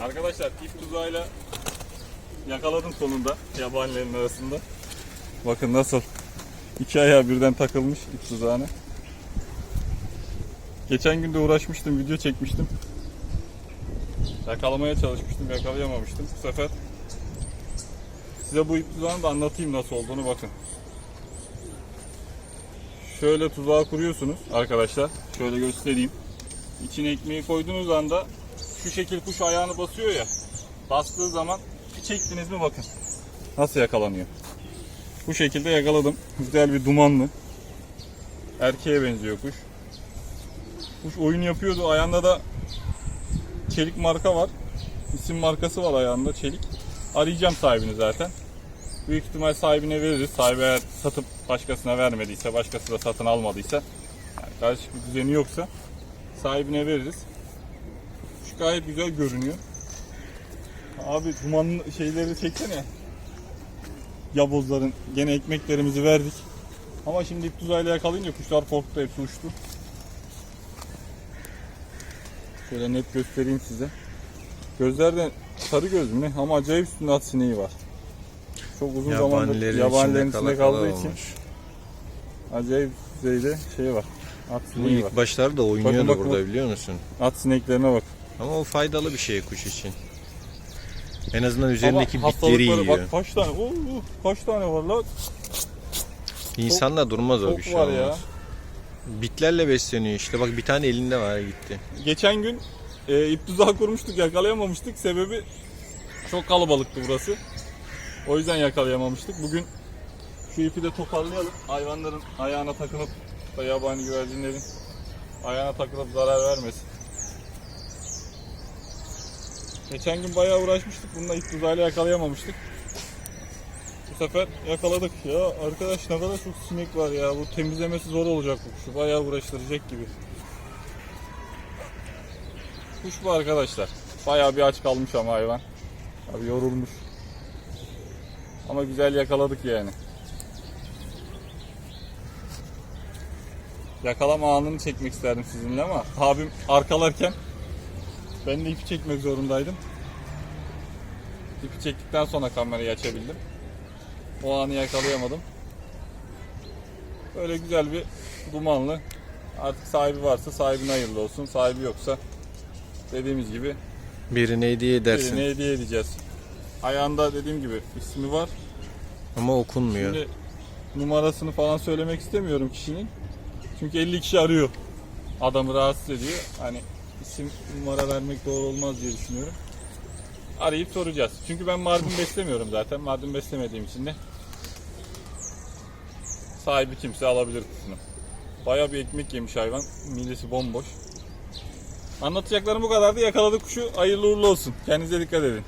Arkadaşlar ip tuzağıyla yakaladım sonunda yabanilerin arasında. Bakın nasıl iki ayağı birden takılmış ip tuzağına. Geçen gün de uğraşmıştım, video çekmiştim. Yakalamaya çalışmıştım, yakalayamamıştım. Bu sefer size bu ip tuzağını da anlatayım nasıl olduğunu bakın. Şöyle tuzağı kuruyorsunuz arkadaşlar. Şöyle göstereyim. İçine ekmeği koyduğunuz anda şu şekil kuş ayağını basıyor ya. Bastığı zaman bir çektiniz mi bakın. Nasıl yakalanıyor. Bu şekilde yakaladım. Güzel bir dumanlı. Erkeğe benziyor kuş. Kuş oyun yapıyordu. Ayağında da çelik marka var. İsim markası var ayağında çelik. Arayacağım sahibini zaten. Büyük ihtimal sahibine veririz. Sahibi eğer satıp başkasına vermediyse, başkası da satın almadıysa, yani karışık bir düzeni yoksa sahibine veririz. Gayet güzel görünüyor. Abi dumanlı şeyleri çeksene. Yabozların gene ekmeklerimizi verdik. Ama şimdi ip tuzağıyla yakalayınca kuşlar korktu hepsi uçtu. Şöyle net göstereyim size. Gözlerden sarı göz mü ne? Ama acayip üstünde at sineği var. Çok uzun zamandır Yabanilerin, yabanilerin içinde içinde kaldığı için olmuş. acayip düzeyde şey var. At Bu sineği var. ilk başlarda oynuyordu Bakın, bakın, burada biliyor musun? At sineklerine bak. Ama o faydalı bir şey kuş için. En azından üzerindeki Ama bitleri yiyor. Bak kaç tane, oo, kaç tane var lan? İnsanla durmaz o bir Çok şey var olmaz. ya. Bitlerle besleniyor işte. Bak bir tane elinde var gitti. Geçen gün e, ip tuzağı kurmuştuk yakalayamamıştık. Sebebi çok kalabalıktı burası. O yüzden yakalayamamıştık. Bugün şu ipi de toparlayalım. Hayvanların ayağına takılıp da yabani güvercinlerin ayağına takılıp zarar vermesin. Geçen gün bayağı uğraşmıştık. Bununla ip tuzağıyla yakalayamamıştık. Bu sefer yakaladık. Ya arkadaş ne kadar çok sinek var ya. Bu temizlemesi zor olacak bu kuşu. Bayağı uğraştıracak gibi. Kuş bu arkadaşlar. Bayağı bir aç kalmış ama hayvan. Abi yorulmuş. Ama güzel yakaladık yani. Yakalama anını çekmek isterdim sizinle ama abim arkalarken ben de ipi çekmek zorundaydım. İpi çektikten sonra kamerayı açabildim. O anı yakalayamadım. Böyle güzel bir dumanlı. Artık sahibi varsa sahibine hayırlı olsun. Sahibi yoksa dediğimiz gibi Birine hediye edersin. birine hediye edeceğiz. Ayağında dediğim gibi ismi var. Ama okunmuyor. Şimdi numarasını falan söylemek istemiyorum kişinin. Çünkü 50 kişi arıyor. Adamı rahatsız ediyor. Hani isim numara vermek doğru olmaz diye düşünüyorum. Arayıp soracağız. Çünkü ben Mardin beslemiyorum zaten. Mardin beslemediğim için de sahibi kimse alabilir kuşunu. Bayağı bir ekmek yemiş hayvan. Midesi bomboş. Anlatacaklarım bu kadardı. Yakaladık kuşu. Hayırlı uğurlu olsun. Kendinize dikkat edin.